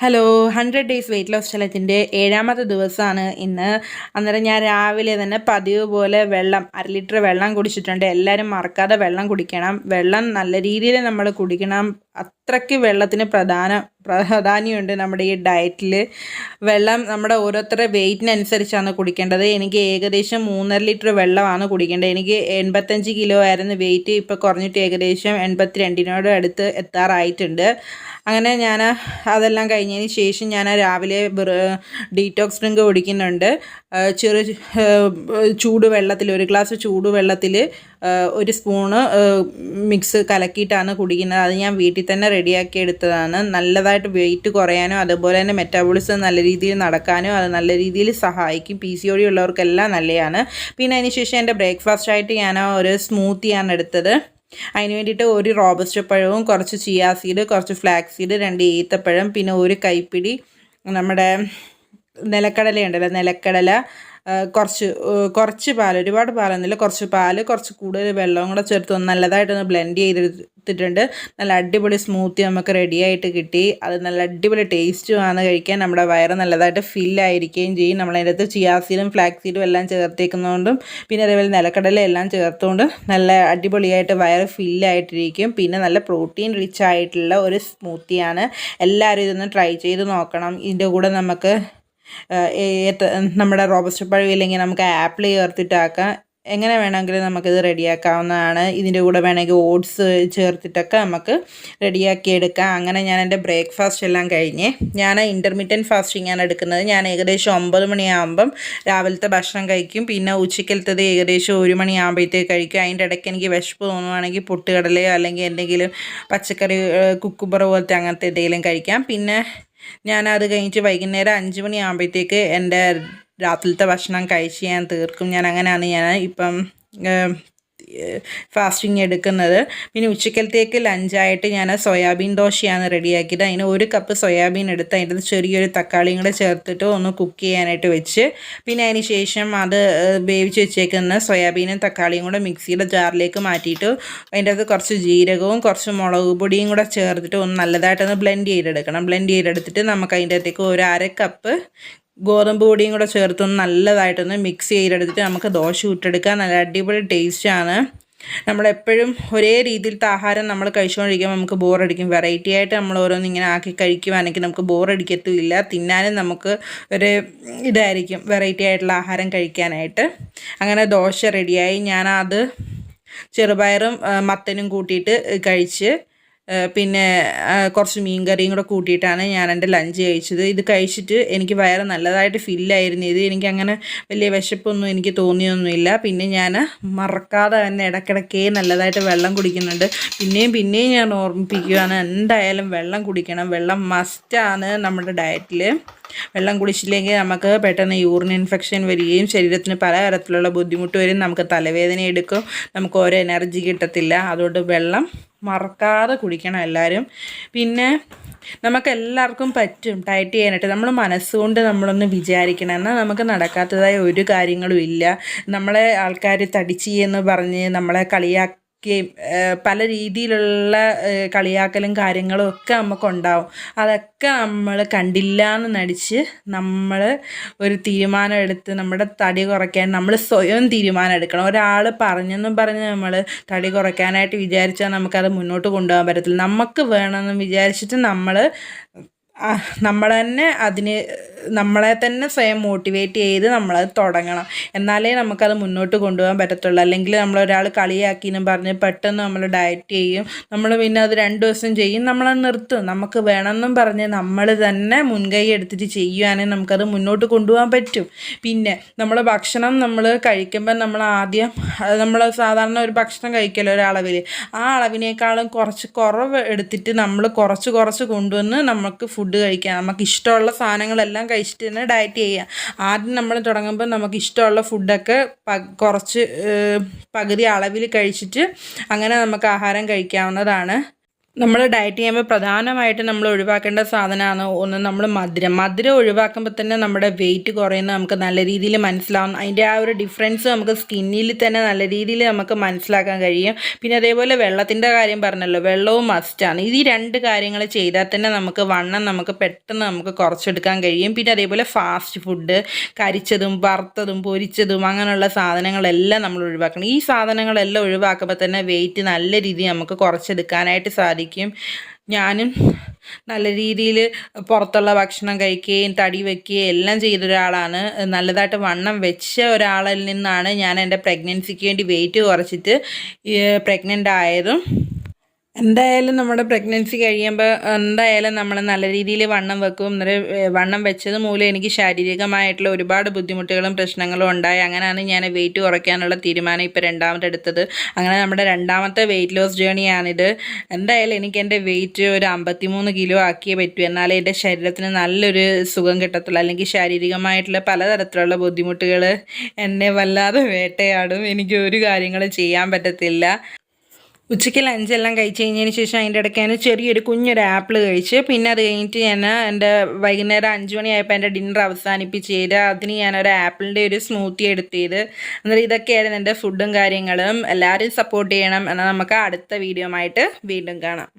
Hello hundred days weight loss ചലഞ്ചിന്റെ ഏഴാമത്തെ ദിവസമാണ് ഇന്ന്. അന്നേരം ഞാൻ രാവിലെ തന്നെ പതിവ് പോലെ വെള്ളം അര ലിറ്റർ വെള്ളം കുടിച്ചിട്ടുണ്ട്. എല്ലാവരും മറക്കാതെ വെള്ളം കുടിക്കണം. വെള്ളം നല്ല രീതിയിൽ നമ്മൾ കുടിക്കണം. അത്രയ്ക്ക് വെള്ളത്തിന് പ്രധാന പ്രാധാന്യമുണ്ട് നമ്മുടെ ഈ ഡയറ്റിൽ വെള്ളം നമ്മുടെ ഓരോരുത്തരുടെ വെയിറ്റിനനുസരിച്ചാണ് കുടിക്കേണ്ടത്. എനിക്ക് ഏകദേശം മൂന്നര ലിറ്റർ വെള്ളമാണ് കുടിക്കേണ്ടത്. എനിക്ക് എൺപത്തഞ്ച് കിലോ ആയിരുന്നു വെയിറ്റ് ഇപ്പോൾ കുറഞ്ഞിട്ട് ഏകദേശം എൺപത്തി രണ്ടിനോട് അടുത്ത് എത്താറായിട്ടുണ്ട്. അങ്ങനെ ഞാൻ അതെല്ലാം കഴിഞ്ഞതിന് ശേഷം ഞാൻ രാവിലെ ഡീറ്റോക്സ് ഡ്രിങ്ക് കുടിക്കുന്നുണ്ട്. ചെറു വെള്ളത്തിൽ ഒരു ഗ്ലാസ് ചൂട് വെള്ളത്തിൽ ഒരു സ്പൂണ് മിക്സ് കലക്കിയിട്ടാണ് കുടിക്കുന്നത്. അത് ഞാൻ വീട്ടിൽ തന്നെ റെഡിയാക്കി എടുത്തതാണ്. നല്ലതായിട്ട് വെയിറ്റ് കുറയാനും അതുപോലെ തന്നെ മെറ്റാബോളിസം നല്ല രീതിയിൽ നടക്കാനും അത് നല്ല രീതിയിൽ സഹായിക്കും. പി സി ഒ ഡി ഉള്ളവർക്കെല്ലാം നല്ലതാണ്. പിന്നെ അതിനുശേഷം എന്റെ ബ്രേക്ക്ഫാസ്റ്റ് ആയിട്ട് ഞാൻ ഒരു സ്മൂത്തിയാണ് എടുത്തത്. അതിന് വേണ്ടിയിട്ട് ഒരു റോബസ്റ്റ് പഴവും കുറച്ച് ചിയാ സീഡ് കുറച്ച് ഫ്ലാക്സ് സീഡ് രണ്ട് ഈത്തപ്പഴം പിന്നെ ഒരു കൈപ്പിടി നമ്മുടെ നിലക്കടല ഉണ്ടല്ലോ നിലക്കടല കുറച്ച് കുറച്ച് പാൽ ഒരുപാട് പാലൊന്നുമില്ല. കുറച്ച് പാൽ കുറച്ച് കൂടുതൽ വെള്ളവും കൂടെ ചേർത്ത് നല്ലതായിട്ടൊന്ന് ബ്ലെൻഡ് ചെയ്തെടുത്തിട്ടുണ്ട്. നല്ല അടിപൊളി സ്മൂത്തി നമുക്ക് റെഡിയായിട്ട് കിട്ടി. അത് നല്ല അടിപൊളി ടേസ്റ്റുമാണ് കഴിക്കാൻ. നമ്മുടെ വയറ് നല്ലതായിട്ട് ഫില്ലായിരിക്കുകയും ചെയ്യും. നമ്മളതിന്റെ അകത്ത് ചിയാസീഡും ഫ്ലാക്സീഡും എല്ലാം ചേർത്തേക്കുന്നതുകൊണ്ടും പിന്നെ അതേപോലെ നിലക്കടല എല്ലാം ചേർത്തുകൊണ്ട് നല്ല അടിപൊളിയായിട്ട് വയറ് ഫില്ലായിട്ടിരിക്കും പിന്നെ നല്ല പ്രോട്ടീൻ റിച്ച് ആയിട്ടുള്ള ഒരു സ്മൂത്തിയാണ് എല്ലാവരും ഇതൊന്ന് ട്രൈ ചെയ്ത് നോക്കണം. ഇതിന്റെ കൂടെ നമുക്ക് നമ്മുടെ റോബസ്റ്റ് പഴം ഇല്ലെങ്കിൽ നമുക്ക് ആപ്പിൾ ചേർത്തിട്ടാക്കാം എങ്ങനെ വേണമെങ്കിലും നമുക്കിത് റെഡിയാക്കാവുന്നതാണ്. ഇതിന്റെ കൂടെ വേണമെങ്കിൽ ഓട്സ് ചേർത്തിട്ടൊക്കെ നമുക്ക് റെഡിയാക്കി എടുക്കാം അങ്ങനെ ഞാൻ എന്റെ ബ്രേക്ക്ഫാസ്റ്റ് എല്ലാം കഴിഞ്ഞ് ഞാൻ ഇന്റർമീഡിയന്റ് ഫാസ്റ്റിംഗ് ആണ് എടുക്കുന്നത്. ഞാൻ ഏകദേശം ഒമ്പത് മണിയാകുമ്പം രാവിലത്തെ ഭക്ഷണം കഴിക്കും. പിന്നെ ഉച്ചക്കലത്തത് ഏകദേശം ഒരു മണിയാകുമ്പോഴത്തേക്ക് കഴിക്കും. അതിന്റെ ഇടയ്ക്ക് എനിക്ക് വിശപ്പ് തോന്നുവാണെങ്കിൽ പൊട്ടുകടലയോ അല്ലെങ്കിൽ എന്തെങ്കിലും പച്ചക്കറി കുക്കുമ്പറ പോലത്തെ അങ്ങനത്തെ എന്തെങ്കിലും കഴിക്കാം. പിന്നെ ഞാൻ അത് കഴിഞ്ഞിട്ട് വൈകുന്നേരം അഞ്ച് മണിയാകുമ്പോഴത്തേക്ക് എന്റെ രാത്രിയിലത്തെ ഭക്ഷണം കഴിച്ച് ഞാൻ തീർക്കും. ഞാൻ അങ്ങനെയാണ് ഞാൻ ഇപ്പം ഫാസ്റ്റിംഗ് എടുക്കുന്നത്. പിന്നെ ഉച്ചക്കലത്തേക്ക് ലഞ്ചായിട്ട് ഞാൻ സോയാബീൻ ദോശയാണ് റെഡിയാക്കിയത്. അതിന് ഒരു കപ്പ് സോയാബീൻ എടുത്ത് അതിന്റെ ചെറിയൊരു തക്കാളിയും കൂടെ ചേർത്തിട്ട് ഒന്ന് കുക്ക് ചെയ്യാനായിട്ട് വെച്ച്. പിന്നെ അതിന് ശേഷം അത് വേവിച്ച് വെച്ചേക്കുന്ന സോയാബീനും തക്കാളിയും കൂടെ മിക്സിയുടെ ജാറിലേക്ക് മാറ്റിയിട്ട് അതിന്റെ അകത്ത് കുറച്ച് ജീരകവും കുറച്ച് മുളക് പൊടിയും കൂടെ ചേർത്തിട്ട് ഒന്ന് നല്ലതായിട്ടൊന്ന് ബ്ലെൻഡ് ചെയ്തെടുക്കണം. ബ്ലെൻഡ് ചെയ്തെടുത്തിട്ട് നമുക്ക് അതിന്റെ അകത്തേക്ക് ഒരു അര കപ്പ് ഗോതമ്പ് പൊടിയും കൂടെ ചേർത്തൊന്ന് നല്ലതായിട്ടൊന്ന് മിക്സ് ചെയ്തെടുത്തിട്ട് നമുക്ക് ദോശ ഇട്ടെടുക്കാം നല്ല അടിപൊളി ടേസ്റ്റാണ് നമ്മളെപ്പോഴും ഒരേ രീതിയിലത്തെ ആഹാരം നമ്മൾ കഴിച്ചുകൊണ്ടിരിക്കുമ്പോൾ നമുക്ക് ബോറടിക്കും വെറൈറ്റി ആയിട്ട് നമ്മൾ ഓരോന്ന് ഇങ്ങനെ ആക്കി കഴിക്കുവാണെങ്കിൽ നമുക്ക് ബോറടിക്കത്തുമില്ല തിന്നാനും നമുക്ക് ഒരു ഇതായിരിക്കും വെറൈറ്റി ആയിട്ടുള്ള ആഹാരം കഴിക്കാനായിട്ട്. അങ്ങനെ ദോശ റെഡിയായി ഞാനത് ചെറുപയറും മത്തനും കൂട്ടിയിട്ട് കഴിച്ച് പിന്നെ കുറച്ച് മീൻ കറിയും കൂടെ കൂട്ടിയിട്ടാണ് ഞാൻ എന്റെ ലഞ്ച് കഴിച്ചത്. ഇത് കഴിച്ചിട്ട് എനിക്ക് വയറ് നല്ലതായിട്ട് ഫില്ലായിരുന്നു ഇത് എനിക്ക് അങ്ങനെ വലിയ വിശപ്പൊന്നും എനിക്ക് തോന്നിയൊന്നുമില്ല. പിന്നെ ഞാൻ മറക്കാതെ തന്നെ ഇടയ്ക്കിടയ്ക്കേ നല്ലതായിട്ട് വെള്ളം കുടിക്കുന്നുണ്ട്. പിന്നെയും പിന്നെയും ഞാൻ ഓർമ്മിപ്പിക്കുകയാണ് എന്തായാലും വെള്ളം കുടിക്കണം. വെള്ളം മസ്റ്റാണ് നമ്മുടെ ഡയറ്റിൽ വെള്ളം കുടിച്ചില്ലെങ്കിൽ നമുക്ക് പെട്ടെന്ന് യൂറിൻ ഇൻഫെക്ഷൻ വരികയും ശരീരത്തിന് പലതരത്തിലുള്ള ബുദ്ധിമുട്ട് വരും. നമുക്ക് തലവേദന എടുക്കും. നമുക്ക് ഓരോ എനർജി കിട്ടത്തില്ല. അതുകൊണ്ട് വെള്ളം മറക്കാതെ കുടിക്കണം എല്ലാവരും. പിന്നെ നമുക്ക് എല്ലാവർക്കും പറ്റും. ഡയറ്റ് ചെയ്യാനായിട്ട് നമ്മൾ മനസ്സുകൊണ്ട് നമ്മളൊന്ന് വിചാരിക്കണം. എന്നാൽ നമുക്ക് നടക്കാത്തതായ ഒരു കാര്യങ്ങളും ഇല്ല. നമ്മളെ ആൾക്കാർ തടിച്ച് എന്ന് പറഞ്ഞ് നമ്മളെ കളിയാക്കി പല രീതിയിലുള്ള കളിയാക്കലും കാര്യങ്ങളും ഒക്കെ നമുക്കുണ്ടാവും അതൊക്കെ നമ്മൾ കണ്ടില്ല എന്ന് നടിച്ച് നമ്മൾ ഒരു തീരുമാനം എടുത്ത് നമ്മുടെ തടി കുറയ്ക്കാൻ നമ്മൾ സ്വയം തീരുമാനം എടുക്കണം ഒരാൾ പറഞ്ഞെന്നും പറഞ്ഞ് നമ്മൾ തടി കുറയ്ക്കാനായിട്ട് വിചാരിച്ചാൽ നമുക്കത് മുന്നോട്ട് കൊണ്ടുപോകാൻ പറ്റത്തില്ല. നമുക്ക് വേണമെന്ന് വിചാരിച്ചിട്ട് നമ്മൾ നമ്മൾ തന്നെ അതിന് നമ്മളെ തന്നെ സ്വയം മോട്ടിവേറ്റ് ചെയ്ത് നമ്മളത് തുടങ്ങണം. എന്നാലേ നമുക്കത് മുന്നോട്ട് കൊണ്ടുപോകാൻ പറ്റത്തുള്ളൂ. അല്ലെങ്കിൽ നമ്മൾ നമ്മളൊരാൾ കളിയാക്കിയെന്നും പറഞ്ഞ് പെട്ടെന്ന് നമ്മൾ ഡയറ്റ് ചെയ്യും. നമ്മൾ പിന്നെ അത് രണ്ട് ദിവസം ചെയ്യും. നമ്മളത് നിർത്തും. നമുക്ക് വേണമെന്നും പറഞ്ഞ് നമ്മൾ തന്നെ മുൻകൈ എടുത്തിട്ട് ചെയ്യുകയാണെങ്കിൽ നമുക്കത് മുന്നോട്ട് കൊണ്ടുപോകാൻ പറ്റും. പിന്നെ നമ്മൾ ഭക്ഷണം നമ്മൾ കഴിക്കുമ്പോൾ നമ്മൾ ആദ്യം നമ്മൾ സാധാരണ ഒരു ഭക്ഷണം കഴിക്കല്ലോ ഒരളവിൽ ആ അളവിനേക്കാളും കുറച്ച് കുറവ് എടുത്തിട്ട് നമ്മൾ കുറച്ച് കുറച്ച് കൊണ്ടുവന്ന് നമുക്ക് ഫുഡ് കഴിക്കാം. നമുക്ക് ഇഷ്ടമുള്ള സാധനങ്ങളെല്ലാം കഴിച്ചിട്ട് തന്നെ ഡയറ്റ് ചെയ്യുക ആദ്യം നമ്മൾ തുടങ്ങുമ്പോൾ നമുക്ക് ഇഷ്ടമുള്ള ഫുഡൊക്കെ കുറച്ച് പകുതി അളവിൽ കഴിച്ചിട്ട് അങ്ങനെ നമുക്ക് ആഹാരം കഴിക്കാവുന്നതാണ്. നമ്മൾ ഡയറ്റ് ചെയ്യുമ്പോൾ പ്രധാനമായിട്ട് നമ്മൾ ഒഴിവാക്കേണ്ട സാധനമാണ് ഒന്ന് നമ്മൾ മധുരം. മധുരം ഒഴിവാക്കുമ്പോൾ തന്നെ നമ്മുടെ വെയിറ്റ് കുറയുന്നത് നമുക്ക് നല്ല രീതിയിൽ മനസ്സിലാവും. അതിന്റെ ആ ഒരു ഡിഫറൻസ് നമുക്ക് സ്കിന്നിൽ തന്നെ നല്ല രീതിയിൽ നമുക്ക് മനസ്സിലാക്കാൻ കഴിയും. പിന്നെ അതേപോലെ വെള്ളത്തിന്റെ കാര്യം പറഞ്ഞല്ലോ. വെള്ളവും മസ്റ്റാണ് ഈ രണ്ട് കാര്യങ്ങൾ ചെയ്താൽ തന്നെ നമുക്ക് വണ്ണം നമുക്ക് പെട്ടെന്ന് നമുക്ക് കുറച്ചെടുക്കാൻ കഴിയും. പിന്നെ അതേപോലെ ഫാസ്റ്റ് ഫുഡ് കരിച്ചതും വറുത്തതും പൊരിച്ചതും അങ്ങനെയുള്ള സാധനങ്ങളെല്ലാം നമ്മൾ ഒഴിവാക്കണം. ഈ സാധനങ്ങളെല്ലാം ഒഴിവാക്കുമ്പോൾ തന്നെ വെയിറ്റ് നല്ല രീതിയിൽ നമുക്ക് കുറച്ചെടുക്കാനായിട്ട് സാധിക്കും. ഞാനും നല്ല രീതിയിൽ പുറത്തുള്ള ഭക്ഷണം കഴിക്കുകയും തടി വയ്ക്കുകയും എല്ലാം ചെയ്ത ഒരാളാണ്. നല്ലതായിട്ട് വണ്ണം വെച്ച ഒരാളിൽ നിന്നാണ് ഞാൻ എന്റെ പ്രഗ്നൻസിക്ക് വേണ്ടി വെയിറ്റ് കുറച്ചിട്ട് പ്രഗ്നന്റ് ആയതും എന്തായാലും നമ്മുടെ പ്രഗ്നൻസി കഴിയുമ്പോൾ എന്തായാലും നമ്മൾ നല്ല രീതിയിൽ വണ്ണം വെക്കും. അന്നേരം വണ്ണം വെച്ചത് മൂലം എനിക്ക് ശാരീരികമായിട്ടുള്ള ഒരുപാട് ബുദ്ധിമുട്ടുകളും പ്രശ്നങ്ങളും ഉണ്ടായി. അങ്ങനെയാണ് ഞാൻ വെയിറ്റ് കുറയ്ക്കാനുള്ള തീരുമാനം ഇപ്പോൾ രണ്ടാമത് എടുത്തത്. അങ്ങനെ നമ്മുടെ രണ്ടാമത്തെ വെയിറ്റ് ലോസ് ജേണിയാണിത് എന്തായാലും എനിക്ക് എന്റെ വെയിറ്റ് ഒരു അമ്പത്തിമൂന്ന് കിലോ ആക്കിയേ പറ്റൂ. എന്നാലേ എന്റെ ശരീരത്തിന് നല്ലൊരു സുഖം കിട്ടത്തുള്ളൂ. അല്ലെങ്കിൽ ശാരീരികമായിട്ടുള്ള പലതരത്തിലുള്ള ബുദ്ധിമുട്ടുകൾ എന്നെ വല്ലാതെ വേട്ടയാടും. എനിക്ക് ഒരു കാര്യങ്ങളും ചെയ്യാൻ പറ്റത്തില്ല. ഉച്ചയ്ക്ക് ലഞ്ചെല്ലാം കഴിച്ച് കഴിഞ്ഞതിന് ശേഷം അതിന്റെ ഇടയ്ക്ക് ഞാൻ ചെറിയൊരു കുഞ്ഞൊരു ആപ്പിൾ കഴിച്ച്. പിന്നെ അത് കഴിഞ്ഞിട്ട് ഞാൻ എന്റെ വൈകുന്നേരം അഞ്ച് മണിയായപ്പോൾ എന്റെ ഡിന്നർ അവസാനിപ്പിച്ച് ചെയ്ത് അതിന് ഞാൻ ഒരു ആപ്പിളിന്റെ ഒരു സ്മൂത്തി എടുത്ത് ചെയ്ത്. അന്നേരം ഇതൊക്കെയായിരുന്നു എന്റെ ഫുഡും കാര്യങ്ങളും. എല്ലാവരും സപ്പോർട്ട് ചെയ്യണം. എന്നാൽ നമുക്ക് അടുത്ത വീഡിയോ ആയിട്ട് വീണ്ടും കാണാം.